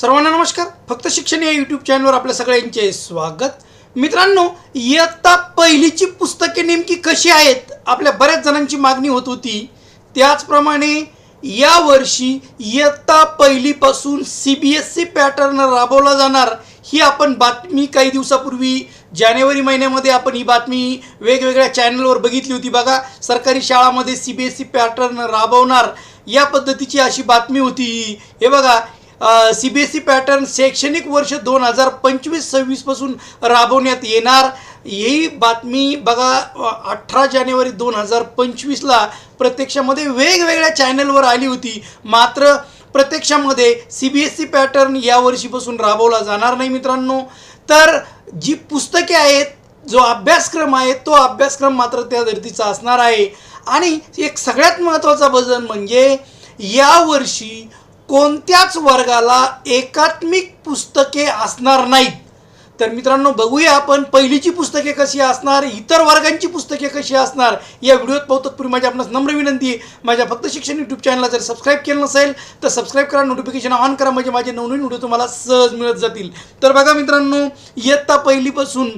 सर्वांना नमस्कार. फक्त शिक्षण या यूट्यूब चॅनलवर आपल्या सगळ्यांचे स्वागत. मित्रांनो इयत्ता पहिलीची पुस्तके नेमकी कशी आहेत? आपल्या बऱ्याच जणांची मागणी होत होती. त्याचप्रमाणे यावर्षी इयत्ता पहिलीपासून C B S E pattern राबवला जाणार ही आपण बातमी काही दिवसापूर्वी जानेवारी महिन्यामध्ये आपण ही बातमी वेगवेगळ्या चॅनलवर बघितली होती बघा. सरकारी शाळामध्ये C B S E pattern राबवणार या पद्धतीची अशी बातमी होती. हे बघा C B S E pattern शैक्षणिक वर्ष दोन हजार पंचवीस सव्वीसपासून राबवण्यात येणार. ही बातमी बघा अठरा जानेवारी दोन हजार पंचवीसला प्रत्यक्षामध्ये वेगवेगळ्या चॅनलवर आली होती. मात्र प्रत्यक्षामध्ये C B S E pattern या वर्षीपासून राबवला जाणार नाही मित्रांनो. तर जी पुस्तके आहेत जो अभ्यासक्रम आहे तो अभ्यासक्रम मात्र त्या धर्तीचा असणार आहे. आणि एक सगळ्यात महत्त्वाचा बदल म्हणजे यावर्षी कोणत्याच वर्गाला एकात्मिक पुस्तके असणार नाहीत. तर मित्रांनो बघूया आपण पहिलीची पुस्तके कशी असणार इतर वर्गांची पुस्तके कशी असणार या व्हिडिओत पाहतो पूर्वी माझी आपणास नम्र विनंती आहे माझ्या फक्त शिक्षण यूट्यूब चॅनलला जर सबस्क्राईब केलं नसेल तर सबस्क्राईब करा नोटिफिकेशन ऑन करा म्हणजे माझे नवनवीन व्हिडिओ तुम्हाला सहज मिळत जातील. तर बघा मित्रांनो इयत्ता पहिलीपासून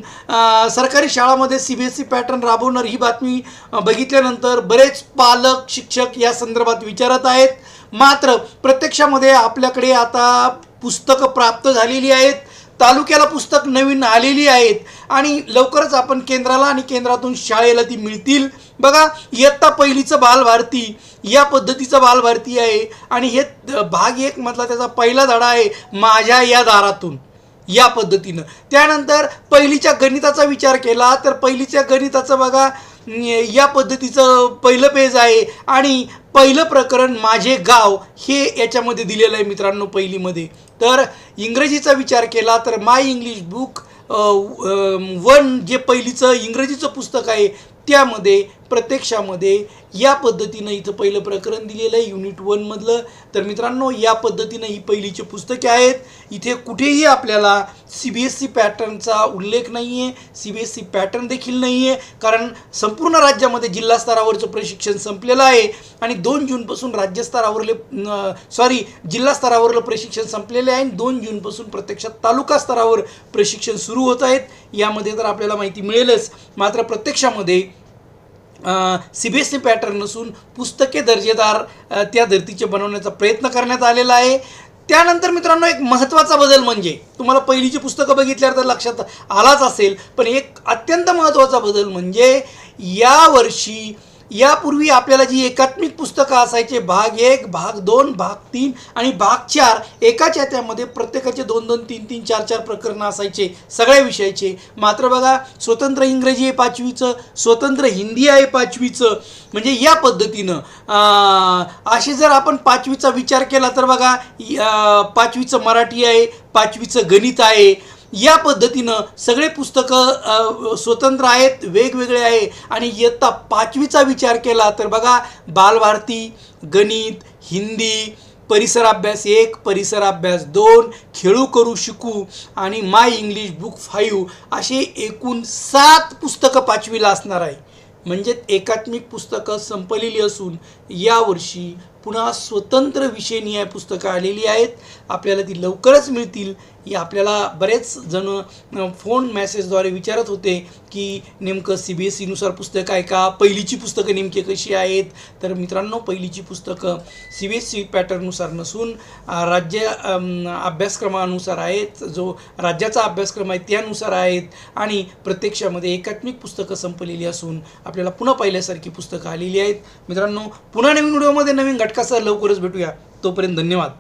सरकारी शाळामध्ये C B S E pattern राबवणार ही बातमी बघितल्यानंतर बरेच पालक शिक्षक या संदर्भात विचारत आहेत. मात्र प्रत्यक्षामध्ये आपल्याकडे आता पुस्तकं प्राप्त झालेली आहेत तालुक्याला पुस्तक नवीन आलेली आहेत आणि लवकरच आपण केंद्राला आणि केंद्रातून शाळेला ती मिळतील. बघा इयत्ता पहिलीचं बालभारती या पद्धतीचं बालभारती आहे आणि हे भाग एक मधला त्याचा पहिला धडा आहे माझ्या या दारातून या पद्धतीनं. त्यानंतर पहिलीच्या गणिताचा विचार केला तर पहिलीच्या गणिताचं बघा या पद्धतीचं पहिलं पेज आहे. आणि पहिलं प्रकरण माझे गाव हे याच्यामध्ये दिलेलं आहे मित्रांनो पहिलीमध्ये. तर इंग्रजीचा विचार केला तर माय इंग्लिश बुक वन जे पहिलीचं इंग्रजीचं पुस्तक आहे त्यामध्ये प्रत्यक्षामध्ये या पद्धतीनं इथं पहिलं प्रकरण दिलेलं आहे युनिट वनमधलं तर मित्रांनो या पद्धतीनं ही पहिलीची पुस्तके आहेत. इथे कुठेही आपल्याला सी बी एस सी पॅटर्नचा उल्लेख नाही आहे C B S E pattern देखील नाही आहे कारण संपूर्ण राज्यामध्ये जिल्हा स्तरावरचं प्रशिक्षण संपलेलं आहे आणि दोन जूनपासून राज्यस्तरावरले सॉरी जिल्हा स्तरावरलं प्रशिक्षण संपलेले आहे आणि दोन जूनपासून प्रत्यक्षात तालुका स्तरावर प्रशिक्षण सुरू होत आहेत. यामध्ये तर आपल्याला माहिती मिळेलच. मात्र प्रत्यक्षामध्ये C B S E pattern नसून पुस्तके दर्जेदार त्या धर्तीचे बनवण्याचा प्रयत्न करण्यात आलेला आहे. त्यानंतर मित्रांनो एक महत्त्वाचा बदल म्हणजे तुम्हाला पहिलीची पुस्तकं बघितल्यावर तर लक्षात आलाच असेल पण एक अत्यंत महत्त्वाचा बदल म्हणजे यावर्षी यापूर्वी आपल्याला जी एकात्मिक पुस्तकं असायचे. भाग एक भाग दोन भाग तीन आणि भाग चार एकाच्या त्यामध्ये प्रत्येकाचे दोन दोन तीन तीन चार चार प्रकरणं असायचे सगळ्या विषयाचे. मात्र बघा स्वतंत्र इंग्रजी आहे पाचवीचं स्वतंत्र हिंदी आहे पाचवीचं. म्हणजे या पद्धतीनं असे जर आपण पाचवीचा विचार केला तर बघा पाचवीचं मराठी आहे पाचवीचं गणित आहे. या पद्धतीनं सगळे पुस्तकं स्वतंत्र आहेत वेगवेगळे आहे. आणि इयत्ता पाचवीचा विचार केला तर बघा बालभारती गणित हिंदी परिसर अभ्यास एक परिसर अभ्यास दोन खेळू करू शिकू आणि माय इंग्लिश बुक फाईव्ह असे एकूण सात पुस्तकं पाचवीला असणार आहे. म्हणजे एकात्मिक पुस्तकं संपलेली असून यावर्षी पुन्हा स्वतंत्र विषयनिहाय पुस्तकं आलेली आहेत. आपल्याला ती लवकरच मिळतील. ही आपल्याला बरेच जण फोन मॅसेजद्वारे विचारत होते की नेमकं सी बी एस ईनुसार पुस्तकं आहे का? पहिलीची पुस्तकं नेमकी कशी आहेत? तर मित्रांनो पहिलीची पुस्तकं सी बी एस सी पॅटर्ननुसार नसून राज्य अभ्यासक्रमानुसार आहेत. जो राज्याचा अभ्यासक्रम आहे त्यानुसार आहेत. आणि प्रत्यक्षामध्ये एकात्मिक पुस्तकं संपलेली असून आपल्याला पुन्हा पहिल्यासारखी पुस्तकं आलेली आहेत. मित्रांनो पुन्हा नवीन व्हिडिओमध्ये नवीन घटकासह लवकरच भेटूया. तोपर्यंत धन्यवाद.